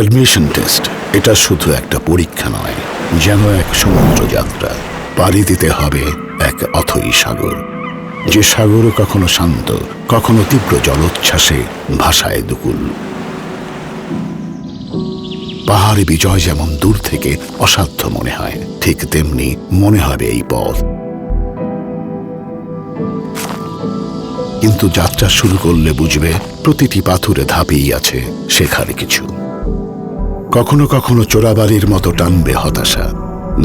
Admission test এটা শুধু একটা পরীক্ষা নয়, যেন এক সমুদ্র যাত্রা, পাড়ি দিতে হবে এক অথই সাগর। যে সাগর কখনো শান্ত, কখনো তীব্র জলোচ্ছ্বাসে ভাষায় দুকুল। পাহাড়ে বিজয় যেমন দূর থেকে অসাধ্য মনে হয়, ঠিক তেমনি মনে হবে এই পথ। কিন্তু যাত্রা শুরু করলে বুঝবে, প্রতিটি পাথুরে ধাপেই আছে শেখার কিছু। কখনো কখনো চোরাবাড়ির মতো টানবে হতাশা।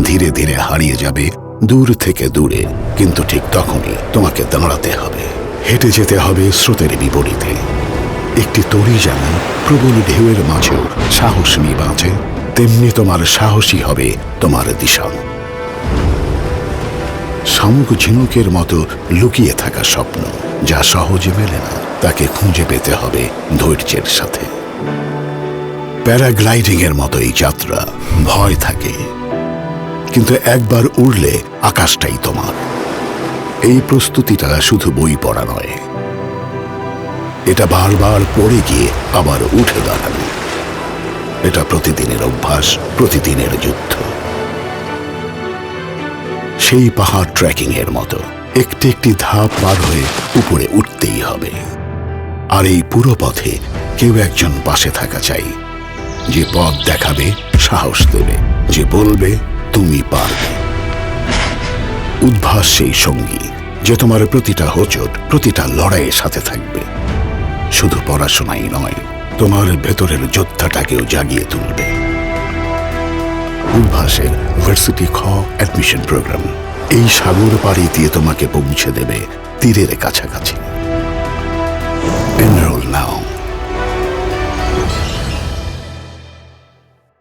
ধীরে ধীরে হারিয়ে যাবে দূর থেকে দূরে, কিন্তু ঠিক তখনই তোমাকে দাঁড়াতে হবে। হেঁটে যেতে হবে স্রোতের বিপরীতে। একটি তরি যেমন প্রবল ঢেউয়ের মাঝেও সাহস নিয়ে বাঁচে, তেমনি তোমার সাহসী হবে তোমার দিশা। শামুক ঝিনুকের মতো লুকিয়ে থাকা স্বপ্ন, যা সহজে মেলে না, তাকে খুঁজে পেতে হবে ধৈর্যের সাথে। প্যারাগ্লাইডিং এর মতো এই যাত্রা, ভয় থাকে। কিন্তু একবার উড়লে আকাশটাই তোমার। এই প্রস্তুতিটা শুধু বই পড়া নয়। এটা বারবার পড়ে গিয়ে আবার উঠে দাঁড়ানো। এটা প্রতিদিনের অভ্যাস, প্রতিদিনের যুদ্ধ। সেই পাহাড় ট্রেকিং এর মতো একটি একটি ধাপ পার হয়ে উপরে উঠতেই হবে। আর এই পুরো পথে কেউ একজন পাশে থাকা চাই। যে পথ দেখাবে, সাহস দেবে। যে বলবে, তুমি পারবে। উদ্ভাস সেই সঙ্গী, যে তোমার প্রতিটা হোঁচট, প্রতিটা লড়াইয়ের সাথে থাকবে। শুধু পড়াশোনাই নয়, তোমার ভেতরের যোদ্ধাটাকেও জাগিয়ে তুলবে। উদ্ভাসের ভার্সিটি খ অ্যাডমিশন প্রোগ্রাম, এই সাগর পাড়ি দিয়ে তোমাকে পৌঁছে দেবে তীরের কাছাকাছি।